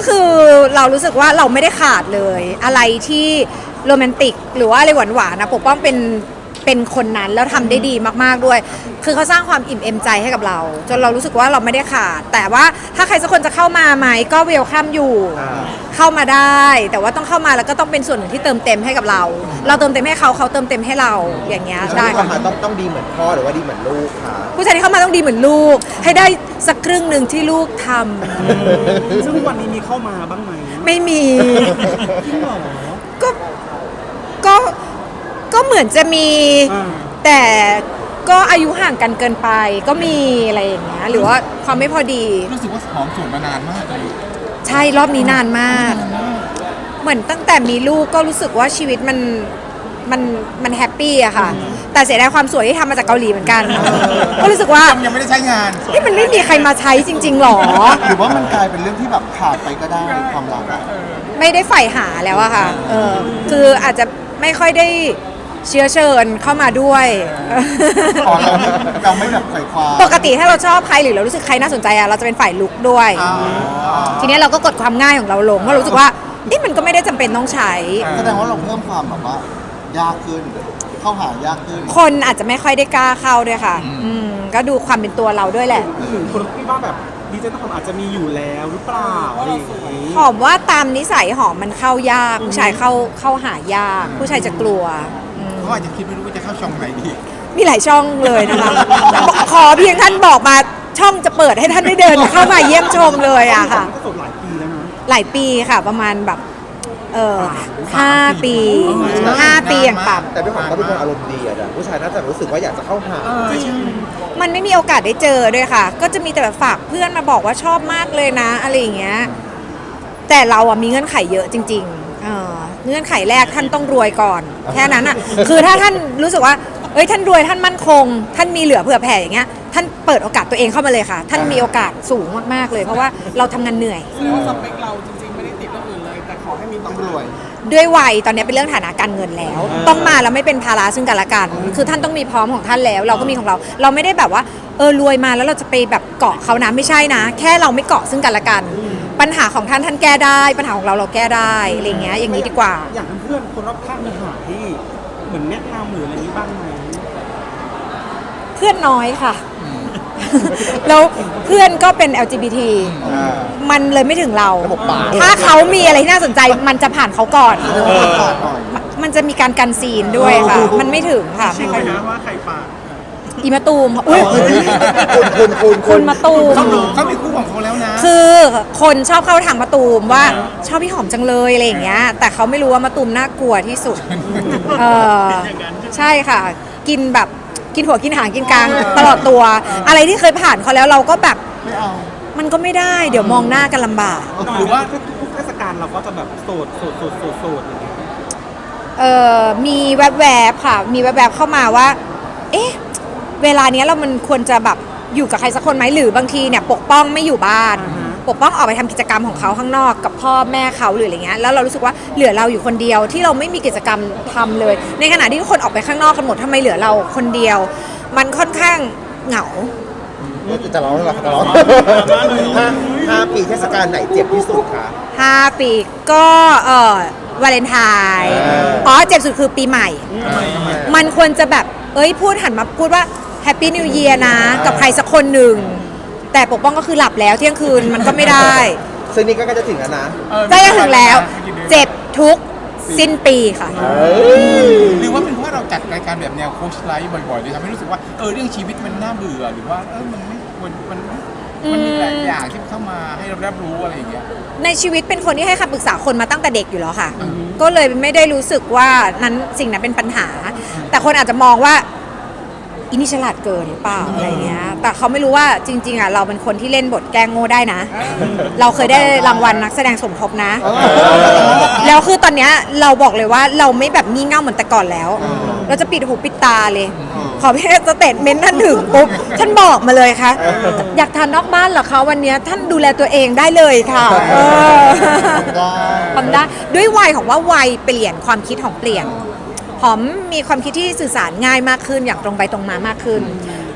ก็คือเรารู้สึกว่าเราไม่ได้ขาดเลย อะไรที่โรแมนติก หรือว่าอะไรหวานๆนะปกป้องเป็น เป็นคนนั้นแล้วทำได้ดีมากๆด้วย คือเขาสร้างความอิ่มเอมใจให้กับเรา จนเรารู้สึกว่าเราไม่ได้ขาด แต่ว่าถ้าใครสักคนจะเข้ามาไหมก็เวลคัมอยู่เข้ามาได้ แต่ว่าต้องเข้ามาแล้วก็ต้องเป็นส่วนหนึ่งที่เติมเต็มให้กับเรา เราเติมเต็มให้เขาเขาเติมเต็มให้เราอย่างเงี้ยได้ได้เข้ามาต้องต้องดีเหมือนพ่อหรือว่าดีเหมือนลูกค่ะผู้ชายที่เข้ามาต้องดีเหมือนลูก ให้ได้สักครึ่งหนึ่งที่ลูกทำซึ่งวันนี้มีเข้ามาบ้างไหมไม่มี จริงเหรอก็ก็ก็ เหมือนจะมี อ่า แต่ก็อายุห่างกันเกินไป ก็มีอะไรอย่างเงี้ยหรือว่าความไม่พอดี รู้สึกว่าหอมสูตรมานานมากเลยใช่รอบนี้นานมาก เหมือนตั้งแต่มีลูกก็รู้สึกว่าชีวิตมันมันมันแฮปปี้อะค่ะ แต่เสียดายความสวยที่ทำมาจากเกาหลีเหมือนกัน ก็รู้สึกว่ายังยังไม่ได้ใช้งานนี่มันไม่มีใครมาใช้จริง ๆหรอ หรือว่ามันกลายเป็นเรื่องที่แบบขาดไปก็ได้ความรักอะไม่ได้ใฝ่หาแล้วอะค่ะ เออ คืออาจจะไม่ค่อยได้ เชื้อเชิญเข้ามาด้วย อ๋อเราไม่เราไม่แบบไขว่คว้าปกติถ้าเราชอบใครหรือเรารู้สึกใครน่าสนใจอะเราจะเป็นฝ่ายลุกด้วย อ๋อทีนี้เราก็กดความง่ายของเราลงเพราะรู้สึกว่านี่มันก็ไม่ได้จำเป็นต้องใช้ แสดงว่าเราเพิ่มความแบบว่า ยากขึ้น เข้าหายากขึ้น คนอาจจะไม่ค่อยได้กล้าเข้าด้วยค่ะ อืมก็ดูความเป็นตัวเราด้วยแหละอืมคนที่ว่าแบบดีเจต้นหอมอาจจะมีอยู่แล้วหรือเปล่าอะไรอย่างนี้หอมว่าตามนิสัยหอมมันเข้ายาก ผู้ชายเข้าเข้าหายาก ผู้ชายจะกลัวอืม เขาอาจจะคิดไม่รู้ว่าจะเข้าช่องไหนดี มีหลายช่องเลยนะคะขอเพียงท่านบอกมาช่องจะเปิดให้ท่านได้เดินเข้ามาเยี่ยมชมเลยอะค่ะ ก็สดหลายปีแล้วนะหลายปีค่ะประมาณแบบเออห้าปีห้าปีอย่างต่ำ แต่พี่หอมก็เป็นคนอารมณ์ดีอะนะผู้ชายน่าจะรู้สึกว่าอยากจะเข้าหา มันไม่มีโอกาสได้เจอด้วยค่ะ ก็จะมีแต่แบบฝากเพื่อนมาบอกว่าชอบมากเลยนะ อะไรอย่างเงี้ย แต่เราอะมีเงื่อนไขเยอะจริง ๆ เออเงื่อนไขแรกท่านต้องรวยก่อน แค่นั้นอะคือถ้าท่านรู้สึกว่าเอ้ยท่านรวยท่านมั่นคง ท่านมีเหลือเผื่อแผ่อย่างเงี้ยท่านเปิดโอกาสตัวเองเข้ามาเลยค่ะ ท่านมีโอกาสสูงมากๆเลย เพราะว่าเราทำงานเหนื่อย แสดงว่าสเปคเราจริงๆ ไม่ได้ติดเรื่องอื่นเลย แต่ขอให้มีต้องรวย ด้วยวัยตอนนี้เป็นเรื่องฐานะการเงินแล้ว ต้องมาแล้วไม่เป็นภาระซึ่งกันและกัน คือท่านต้องมีพร้อมของท่านแล้ว เราก็มีของเรา เราไม่ได้แบบว่าเออรวยมาแล้วเราจะไปแบบเกาะเขานะไม่ใช่นะ แค่เราไม่เกาะซึ่งกันและกัน ปัญหาของท่านท่านแก้ได้ ปัญหาของเราเราแก้ได้อะไรเงี้ยอย่างนี้ดีกว่า อย่างเพื่อนๆคนรอบข้างมีหาที่เหมือนแนะนำหรืออะไรนี้บ้างไหมเพื่อนน้อยค่ะ แล้วเพื่อนก็เป็น LGBT มันเลยไม่ถึงเรา ระบบปากถ้าเขามีอะไรที่น่าสนใจมันจะผ่านเขาก่อนปากหน่อยมันจะมีการกันซีนด้วยค่ะ มันไม่ถึงค่ะชื่ไม่อค่อยนะว่าใครปาก อีมาตูมอุ้ยคุณคุณคุณคุณมาตูม เขามีเขามีคู่ของเขาแล้วนะ คือคนชอบเข้าทางมาตูมว่าชอบพี่หอมจังเลยอะไรอย่างเงี้ย แต่เขาไม่รู้ว่ามาตูมน่ากลัวที่สุด เออใช่ค่ะ กินแบบกินหัวกินหางกินกลางตลอดตัว อะไรที่เคยผ่านเขาแล้วเราก็แบบไม่เอา มันก็ไม่ได้เดี๋ยวมองหน้ากันลำบาก หรือว่าทุกเทศกาลเราก็จะแบบโสดโสดโสดโสดโสดอย่างเงี้ยเออมีแวบๆค่ะ มีแวบๆเข้ามาว่า เอ๊ะ เวลาเนี้ยเรามันควรจะแบบอยู่กับใครสักคนไหมหรือบางทีเนี่ยปกป้องไม่อยู่บ้าน ปกป้องออกไปทำกิจกรรมของเขาข้างนอกกับพ่อแม่เขาหรืออะไรเงี้ยแล้วเรารู้สึกว่าเหลือเราอยู่คนเดียวที่เราไม่มีกิจกรรมทำเลย ในขณะที่ทุกคนออกไปข้างนอกกันหมดทำไมเหลือเราคนเดียว มันค่อนข้างเหงา จะร้องหรอจะร้องห้าห้าปีเทศกาลไหนเจ็บที่สุดคะ5ปีก็เออวาเลนไทน์เอออ๋อ๋อเจ็บสุดคือปีใหม่ มันควรจะแบบ เอ้ยพูดหันมาพูดว่า แฮปปี้นิวเยียร์นะกับใครสักคนหนึ่ง แต่ปกป้องก็คือหลับแล้วเที่ยงคืนมันก็ไม่ได้ซึ่งนี่ก็ใกล้จะถึงแล้วนะ ใกล้จะถึงแล้ว เจ็บทุกสิ้นปีค่ะ หรือว่าเป็นเพราะเราจัดรายการแบบแนวโคชไลฟ์บ่อยๆเลยทำให้รู้สึกว่าเออเรื่องชีวิตมันน่าเบื่อหรือว่าเออมันไม่ควรมันมันมีหลายอย่างที่เข้ามาให้เรารับรู้อะไรอย่างเงี้ยในชีวิตเป็นคนที่ให้คำปรึกษาคนมาตั้งแต่เด็กอยู่แล้วค่ะ ก็เลยไม่ได้รู้สึกว่านั้นสิ่งนั้นเป็นปัญหา แต่คนอาจจะมองว่า อินี่ฉลาดเกินหรือเปล่าอะไรเงี้ย แต่เขาไม่รู้ว่าจริง ๆอะเราเป็นคนที่เล่นบทแกล้งโง่ได้นะ เราเคยได้รางวัลนักแสดงสมทบนะ แล้วคือตอนเนี้ยเราบอกเลยว่าเราไม่แบบงี่เง่าเหมือนแต่ก่อนแล้ว เราจะปิดหูปิดตาเลย ขอพี่สเตทเมนต์ท่านถึงปุ๊บท่านบอกมาเลยค่ะ อยากทานนอกบ้านเหรอคะวันเนี้ยท่านดูแลตัวเองได้เลยค่ะเออได้ทำได้ด้วยวัยของว่าวัยเปลี่ยนความคิดของเปลี่ยน หอมมีความคิดที่สื่อสารง่ายมากขึ้นอย่างตรงไปตรงมามากขึ้น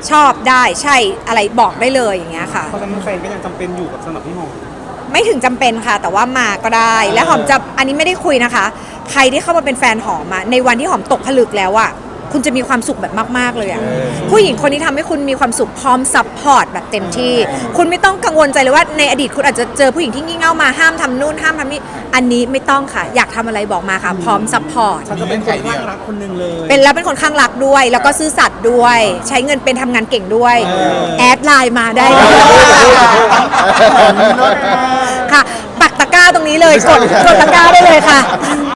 ชอบได้ใช่อะไรบอกได้เลยอย่างเงี้ยค่ะ เพราะฉะนั้นแฟนก็ยังจำเป็นอยู่กับสำหรับพี่หอม ไม่ถึงจำเป็นค่ะ แต่ว่ามาก็ได้ และหอมจะอันนี้ไม่ได้คุยนะคะ ใครที่เข้ามาเป็นแฟนหอมอะในวันที่หอมตกผลึกแล้วอะ คุณจะมีความสุขแบบมาก ๆ เลยอะผู้หญิงคนนี้ทำให้คุณมีความสุขพร้อมซัพพอร์ตแบบเต็มที่ คุณไม่ต้องกังวลใจเลยว่าในอดีตคุณอาจจะเจอผู้หญิงที่งี่เง่ามาห้ามทำนู่นห้ามทำนี่อันนี้ไม่ต้องค่ะ อยากทำอะไรบอกมาค่ะ พร้อมซัพพอร์ตฉันก็เป็นคนข้างรักคนหนึ่งเลย เป็นแล้วเป็นคนข้างรักด้วย แล้วก็ซื่อสัตย์ด้วย ใช้เงินเป็นทำงานเก่งด้วยแอดไลน์มาได้เลยค่ะปักตะกร้าตรงนี้เลยกดกดตะกร้าได้เลยค่ะ